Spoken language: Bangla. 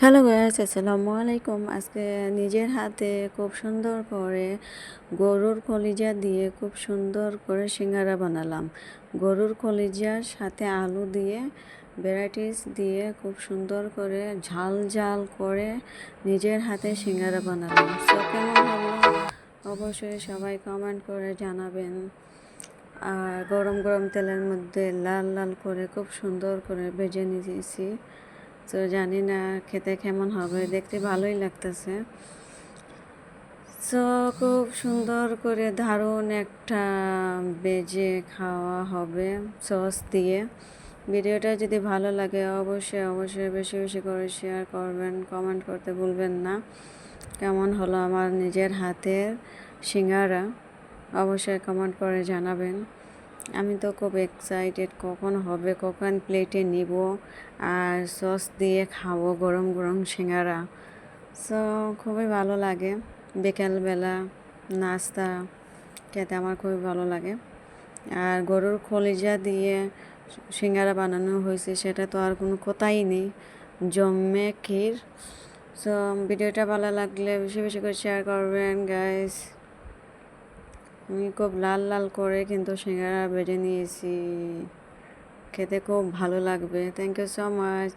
হ্যালো গাইস আসসালামু আলাইকুম আজকে নিজের হাতে খুব সুন্দর করে গরুর কলিজা দিয়ে খুব সুন্দর করে সিঙ্গারা বানালাম। গরুর কলিজার সাথে আলু দিয়ে ভ্যারাইটিস দিয়ে খুব সুন্দর করে ঝাল ঝাল করে নিজের হাতে সিঙ্গারা বানালাম। সো কেমন হলো অবশ্যই সবাই কমেন্ট করে জানাবেন। আর গরম গরম তেলের মধ্যে লাল লাল করে খুব সুন্দর করে ভেজে নিয়েছি। তো জানি না খেতে কেমন হবে, দেখতে ভালোই লাগতেছে। তো খুব সুন্দর করে দারুণ একটা বেজে খাওয়া হবে সস দিয়ে। ভিডিওটা যদি ভালো লাগে অবশ্যই অবশ্যই বেশি বেশি করে শেয়ার করবেন কমেন্ট করতে ভুলবেন না। কেমন হলো আমার নিজের হাতের সিঙ্গারা? অবশ্যই কমেন্ট করে জানাবেন। আমি তো খুব এক্সাইটেড কখন হবে, কখন প্লেটে নিব, আর সস দিয়ে খাব গরম গরম সিঙ্গারা। সো খুবই ভালো লাগে। বিকেলবেলা নাস্তা খেতে আমার খুবই ভালো লাগে। আর গরুর খলিজা দিয়ে সিঙ্গারা বানানো হয়েছে, সেটা তো আর কোনো কথাই নেই। জমে ক্ষীর। সো ভিডিওটা ভালো লাগলে বেশি বেশি করে শেয়ার করবেন গাইস আমি খুব লাল লাল করে কিন্তু সিঙ্গারা বেড়ে নিয়েছি। খেতে খুব ভালো লাগবে। Thank you so much